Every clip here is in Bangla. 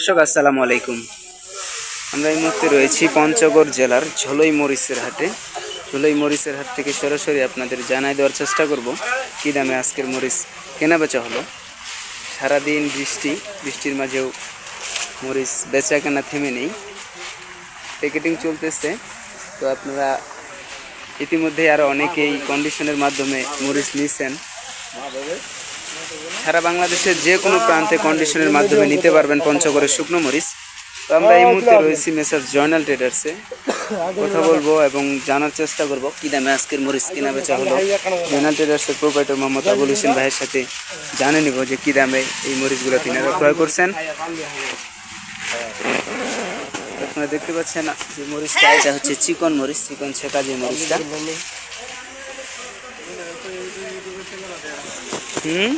দর্শক, আসসালামু আলাইকুম। আমরা এই মুহূর্তে রয়েছি পঞ্চগড় জেলার ঝোলই মরিচের হাটে। ঝোলই মরিচের হাট থেকে সরাসরি আপনাদের জানাই দেওয়ার চেষ্টা করব, কী দামে আজকের মরিচ কেনা বেচা হলো? সারাদিন বৃষ্টি, বৃষ্টির মাঝেও মরিচ বেচা কেনা থেমে নেই। প্যাকেটিং চলতেছে, তো আপনারা ইতিমধ্যে আরও অনেকেই কন্ডিশনের মাধ্যমে মরিচ নিছেন। সারা বাংলাদেশের যে কোনো প্রান্তে কন্ডিশনের মাধ্যমে নিতে পারবেন পঞ্চগড়ের শুকনো মরিচ। তো আমরা এই মুহূর্তে রয়েছি মেসার জয়নাল ট্রেডার্সে কথা বলব এবং জানার চেষ্টা করব, কি দামে আজকের মরিচ কিনা বেচা হলো? জয়নাল ট্রেডার্সের প্রোপাইটার মোহাম্মদ আবুল হোসেন ভাইয়ের সাথে জানে নিব যে কি দামে এই মরিচগুলো তিনারা ক্রয় করছেন। আপনারা দেখতে পাচ্ছেন যে মরিচটা, এটা হচ্ছে চিকন মরিচ, চিকন ছেঁকা যে মরিচটা। হুম?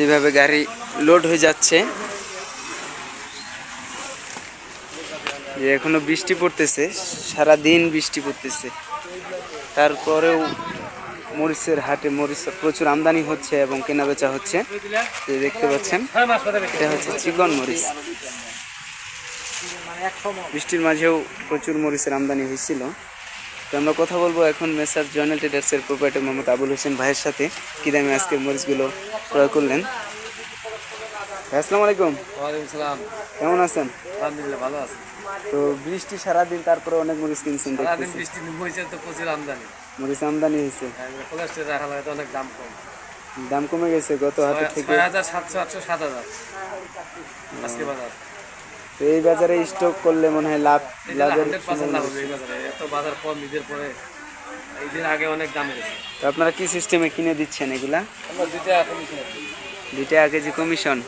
এইভাবে গাড়ি লোড হয়ে যাচ্ছে। যে এখনও বৃষ্টি পড়তেছে সারা দিন বৃষ্টি পড়তেছে। তারপরেও মরিচের হাটে মরিচ প্রচুর আমদানি হচ্ছে এবং কেনা বেচা হচ্ছে দেখতে পাচ্ছেন, এটা হচ্ছে চিকন মরিচ। বৃষ্টির মাঝেও প্রচুর মরিচের আমদানি হয়েছিল। তো আমরা কথা বলব এখন মেসার জয়নাল ট্রেডার্সের প্রোপাইটার মোহাম্মদ আবুল হোসেন ভাইয়ের সাথে কি দামে আজকের মরিচগুলো ক্রয় করলেন। আসসালামু আলাইকুম। সালাম। কেমন আছেন? আলহামদুলিল্লাহ ভালো আছে। তো বৃষ্টি সারাদিন তারপরে অনেক মরিচ কিনছেন সারাদিন বৃষ্টি তো প্রচুর আমদানি। মরিচ আমদানি হয়েছে। রাখা লাগে অনেক দাম কম। দাম কমে গেছে গত হাটের থেকে। ছয় হাজার সাতশো আটশো সাত হাজার। আজকে বাজার। তো এই বাজারে স্টক করলে মনে হয় লাভ লাভের এত বাজার। কম ঈদের পরে আগে অনেক দাম তো আপনারা কি সিস্টেমে কিনে দিচ্ছেন এগুলা? দুইটা কেজি কমিশন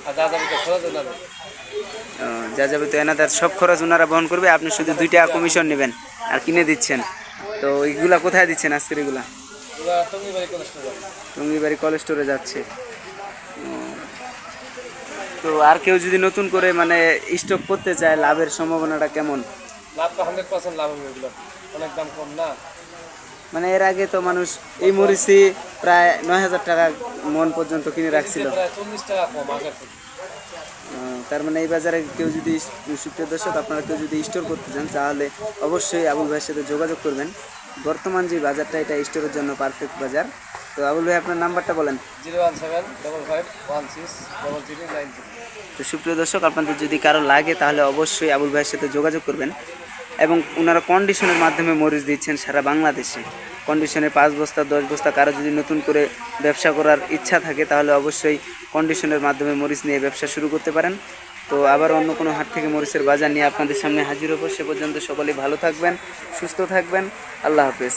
যা যাবে তো এনাদের। সব খরচ ওনারা বহন করবে আপনি শুধু দুই টাকা কমিশন নেবেন আর কিনে দিচ্ছেন। তো এইগুলা কোথায় দিচ্ছেন আজকের এগুলা? টঙ্গিবাড়ি কলেজ স্টোরে যাচ্ছে। তো আর কেউ যদি নতুন করে মানে স্টক করতে চায় লাভের সম্ভাবনাটা কেমন? লাভ তো হান্ড্রেড পার্সেন্ট লাভ হবে এগুলো। অনেক দাম কম না? মানে এর আগে তো মানুষ এই মরিচি প্রায় নয় হাজার টাকা মন পর্যন্ত কিনে রাখছিল। চল্লিশ টাকা কম আগের থেকে। তার মানে এই বাজারে কেউ যদি সুপ্রিয় দর্শক আপনারা কেউ যদি স্টোর করতে চান তাহলে অবশ্যই আবুল ভাইয়ের সাথে যোগাযোগ করবেন। বর্তমান যে বাজারটা এটা স্টোরের জন্য পারফেক্ট বাজার। তো আবুল ভাই আপনার নাম্বারটা বলেন। Zero one seven double five one six double nine three তো সুপ্রিয় দর্শক আপনাদের যদি কারও লাগে তাহলে অবশ্যই আবুল ভাইয়ের সাথে যোগাযোগ করবেন এবং ওনারা কন্ডিশনের মাধ্যমে মরিচ দিচ্ছেন সারা বাংলাদেশে। কন্ডিশনে পাঁচ বস্তা দশ বস্তা কারও যদি নতুন করে ব্যবসা করার ইচ্ছা থাকে তাহলে অবশ্যই কন্ডিশনের মাধ্যমে মরিচ নিয়ে ব্যবসা শুরু করতে পারেন। তো আবার অন্য কোনো হাট থেকে মরিচের বাজার নিয়ে আপনাদের সামনে হাজির হব। সে পর্যন্ত সকলেই ভালো থাকবেন সুস্থ থাকবেন। আল্লাহ হাফেজ।